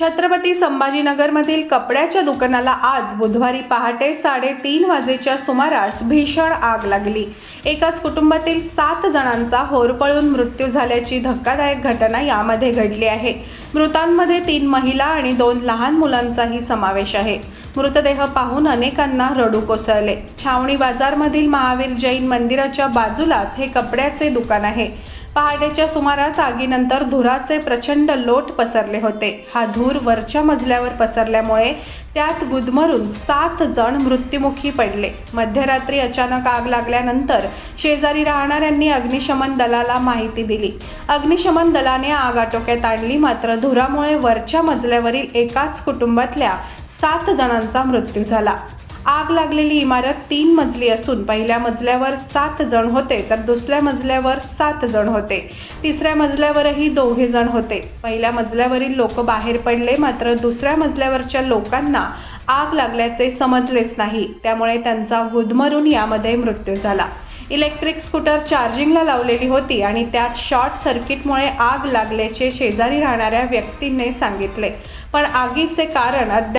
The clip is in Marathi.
छत्रपती संभाजीनगरमधील कपड्याच्या दुकानाला आज बुधवारी पहाटे साडेतीन वाजेच्या सुमारास भीषण आग लागली. एकाच कुटुंबातील सात जणांचा होरपळून मृत्यू झाल्याची धक्कादायक घटना यामध्ये घडली आहे. मृतांमध्ये तीन महिला आणि दोन लहान मुलांचाही समावेश आहे. मृतदेह पाहून अनेकांना रडू कोसळले. छावणी बाजारमधील महावीर जैन मंदिराच्या बाजूलाच हे कपड्याचे दुकान आहे. पहाटेच्या सुमारास आगीनंतर धुराचे प्रचंड लोट पसरले होते. हा धूर वरच्या मजल्यावर पसरल्यामुळे त्यात गुदमरून सात जण मृत्युमुखी पडले. मध्यरात्री अचानक आग लागल्यानंतर शेजारी राहणाऱ्यांनी अग्निशमन दलाला माहिती दिली. अग्निशमन दलाने आग आटोक्यात आणली मात्र धुरामुळे वरच्या मजल्यावरील एकाच कुटुंबातल्या सात जणांचा मृत्यू झाला. आग लागलेली इमारत तीन मजली असून पहिल्या मजल्यावर सात जण होते तर दुसऱ्या मजल्यावर सात जण होते. तिसऱ्या मजल्यावरही दोघे जण होते. पहिल्या मजल्यावरील लोक बाहेर पडले मात्र दुसऱ्या मजल्यावरच्या लोकांना आग लागल्याचे समजलेच नाही. त्यामुळे त्यांचा गुदमरून यामध्ये मृत्यू झाला. इलेक्ट्रिक स्कूटर चार्जिंगला लावलेली होती आणि त्यात शॉर्ट सर्किटमुळे आग लागल्याचे शेजारी राहणाऱ्या व्यक्तींनी सांगितले. पण आगीचे कारण अद्याप